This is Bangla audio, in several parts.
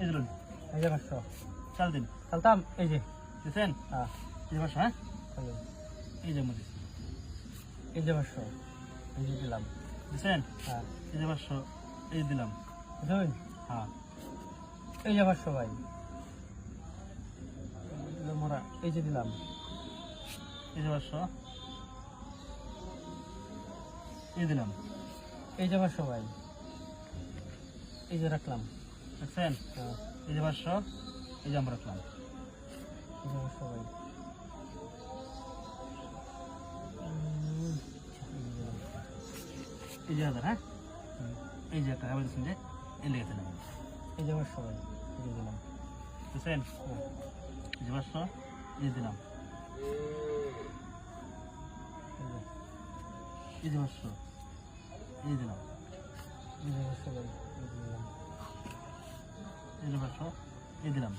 এই দিলুন এই যে পাঁচশো চাল দিন চালতাম এই যে দিচ্ছেন হ্যাঁ এই যে পাঁচশো হ্যাঁ এই যে এই যে পাঁচশো এই যে দিলাম দিচ্ছেন হ্যাঁ এই যে পাঁচশো এই দিলাম বুঝলেন হ্যাঁ এই যে পাঁচশো ভাই এই যে মোরা এই যে দিলাম এই যে পাঁচশো এই দিলাম এই যে পাঁচশো ভাই এই যে রাখলাম দেখছেন হ্যাঁ এই যে পাঁচশো এই যে আমরা রাখলাম উম, এই যে দিলাম। হাজার হ্যাঁ এই যে একটা আবার দিচ্ছেন যে এই লেগেছে না এই যে পাঁচশো এই যে দিলাম হ্যাঁ এই যে পাঁচশো এই যে দিলাম এই যে পাঁচশো এই দিলাম এই যে পাঁচশো এই দিলাম পাঁচশো এই দিলাম।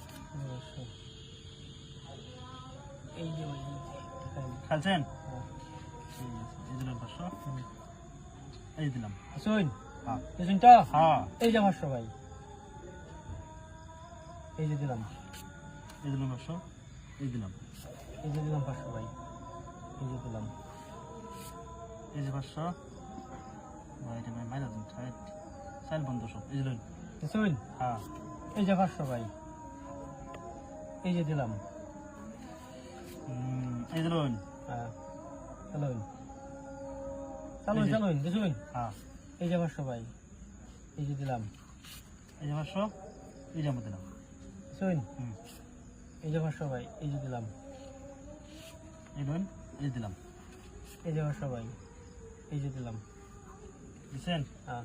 খালছেন হ্যাঁ এই দিলাম পাঁচশো। এই দিলাম। শুন হ্যাঁ। তো হ্যাঁ। এই যে পাঁচশো ভাই। এই যে দিলাম। এই দিলাম পাঁচশো। এই দিলাম। এই যে দিলাম পাঁচশো ভাই। এই যে দিলাম। এই যে পাঁচশো। ভাই এটা ভাই মাইনা দিন সাইড সাইড বন্ধ সব। এই যে লইন। শুন হ্যাঁ। এই যে পাঁচশো ভাই এই যে দিলাম এই হ্যাঁ চালুন চালুন এই চালুন দেখুন হ্যাঁ এই যে পাঁচশো ভাই এই যে দিলাম এই যে পাঁচশো এই যে আমরা দিলাম এই যে পাঁচশো ভাই এই যে দিলাম এই যে দিলাম এই যে পাঁচশো ভাই এই যে দিলাম দিচ্ছেন হ্যাঁ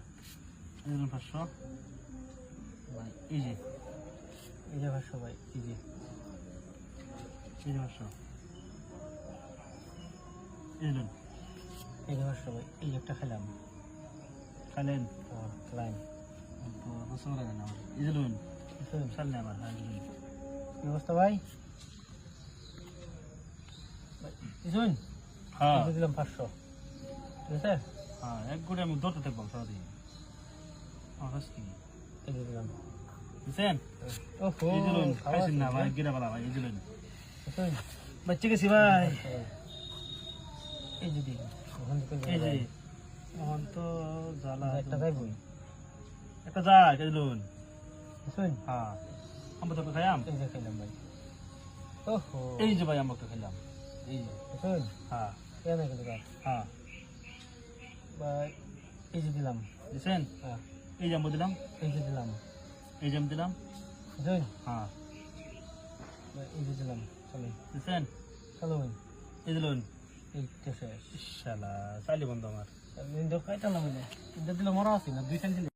এই পাঁচশো ভাই এই যে এই পাঁচশো ভাই এই যে পাঁচশো ভাই এই একটা খেলাম। খাইলেন হ্যাঁ খেলাম বুঝতে পারা যায় না আমার হ্যাঁ কি অবস্থা ভাই? শুন হ্যাঁ। দিলাম পাঁচশো। ঠিক আছে? হ্যাঁ এক গুড়ে আমি দৌড়তে থাকব সারাদিন। আমার কাছে বুঝছেন? ওহো এই খাওয়া খাইছেন না শেষ, ভাই? গিরা বালা ভাই এই যে বাচ্চা গেছি ভাই। এই যে দিই ওখান থেকে এই যে এখন তো জ্বালা একটা শুন হ্যাঁ। আমরা তো খাইলাম এই যে খেলাম ভাই। ওহো। এই যে ভাই আমরা খাইলাম। এই যে। শুন হ্যাঁ। কেন গেল হ্যাঁ। ভাই এই যে দিলাম। বুঝছেন? হ্যাঁ। এই আমরা দিলাম এই যে দিলাম। এই জাম দিলাম হ্যাঁ। ভাই, এই যে দিলাম দিচ্ছেন বুঝছেন চলুন এই দিলুন লইন। এই তো শেষ। শালা চাইলি বন্ধ আমার। খাইতাম না বলে দিলে মরা আছে না? দুই চাল দিলে